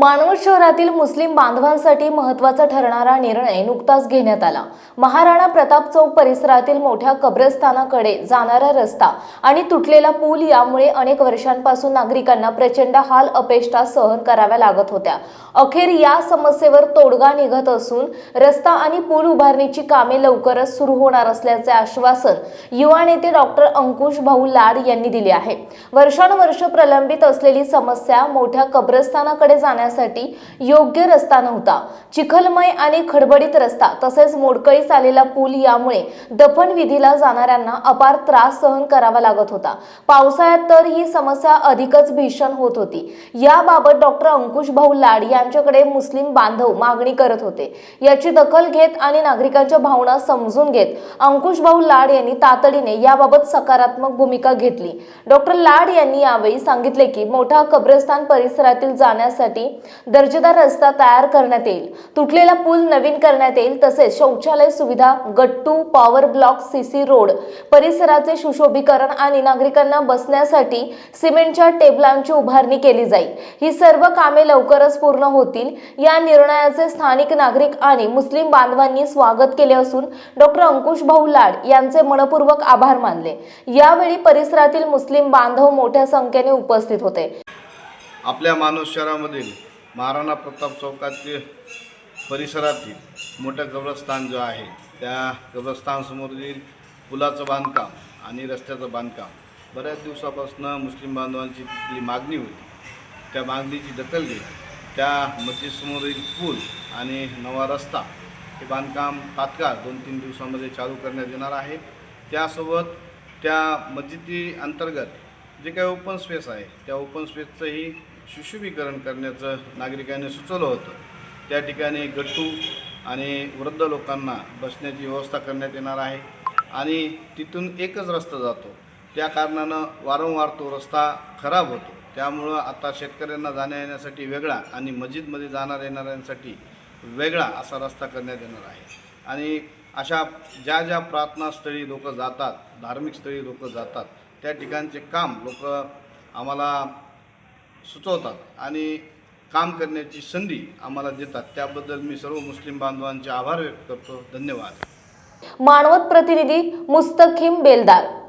मानवत शहरातील मुस्लिम बांधवांसाठी महत्त्वाचा ठरणारा निर्णय नुकताच घेण्यात आला. महाराणा प्रताप चौक परिसरातील मोठ्या कब्रस्थानाकडे जाणारा रस्ता आणि तुटलेला पूल यामुळे अनेक वर्षांपासून नागरिकांना प्रचंड हाल अपेष्टा सहन कराव्या लागत होत्या. अखेर या समस्येवर तोडगा निघत असून रस्ता आणि पूल उभारणीची कामे लवकरच सुरू होणार असल्याचे आश्वासन युवा नेते डॉक्टर अंकुश भाऊ लाड यांनी दिले आहे. वर्षानुवर्ष प्रलंबित असलेली समस्या मोठ्या कब्रस्थानाकडे जाण्यासाठी योग्य रस्ता नव्हता. चिखलमय आणि खडबडीत रस्ता तसेच मोडकळीस आलेला पूल यामुळे दफन विधीला जाणाऱ्यांना अपार त्रास सहन करावा लागत होता. पावसाळ्यात तर ही समस्या अधिकच भीषण होत होती. याबाबत डॉक्टर अंकुश भाऊ लाड यांच्याकडे मुस्लिम बांधव मागणी करत होते. याची दखल घेत आणि नागरिकांच्या भावना समजून घेत अंकुश भाऊ लाड यांनी तातडीने याबाबत सकारात्मक भूमिका घेतली. डॉक्टर लाड यांनी यावेळी सांगितले की मोठा कब्रस्तान परिसरातील जाण्यासाठी दर्जेदार रस्ता तयार करण्यात येईल. तुटलेला पूल नवीन करण्यात येईल तसेच शौचालय सुविधा गट्टू power block C C road परिसराचे सुशोभीकरण आणि नागरिकांना बसण्यासाठी सिमेंटच्या टेबलांची उभारणी केली जाईल. ही सर्व कामे लवकरच पूर्ण होतील. या निर्णयाचे स्थानिक नागरिक आणि मुस्लिम बांधवांनी स्वागत केले असून डॉक्टर अंकुश भाऊ लाड यांचे मनपूर्वक आभार मानले. यावेळी परिसरातील मुस्लिम बांधव मोठ्या संख्येने उपस्थित होते. आपल्या मानव शहरामधील महाराणा प्रताप चौकातील परिसरातील मोठं कब्रस्थान जो आहे त्या कब्रस्थानसमोरील पुलाचं बांधकाम आणि रस्त्याचं बांधकाम बऱ्याच दिवसापासून मुस्लिम बांधवांची तिथली मागणी होती. त्या मागणीची दखल घेत त्या मस्जिदसमोरील पूल आणि नवा रस्ता हे बांधकाम तात्काळ दोन तीन दिवसामध्ये चालू करण्यात येणार आहे. त्यासोबत त्या मस्जिदी अंतर्गत जे काही ओपन स्पेस आहे त्या ओपन स्पेसचंही सुशोभीकरण करण्याचं नागरिकांनी सुचवलं होतं. त्या ठिकाणी गट्टू आणि वृद्ध लोकांना बसण्याची व्यवस्था करण्यात येणार आहे आणि तिथून एकच रस्ता जातो. त्या कारणानं वारंवार तो रस्ता खराब होतो. त्यामुळं आता शेतकऱ्यांना जाण्या येण्यासाठी वेगळा आणि मस्जिदमध्ये जाणार येणाऱ्यांसाठी वेगळा असा रस्ता करण्यात येणार आहे. आणि अशा ज्या ज्या प्रार्थनास्थळी लोक जातात धार्मिक स्थळी लोक जातात त्या ठिकाणचे काम लोक आम्हाला सुचवतात आणि काम करण्याची संधी आम्हाला देतात. त्याबद्दल मी सर्व मुस्लिम बांधवांचे आभार व्यक्त करतो. धन्यवाद. मानवत प्रतिनिधी मुस्तखिम बेलदार.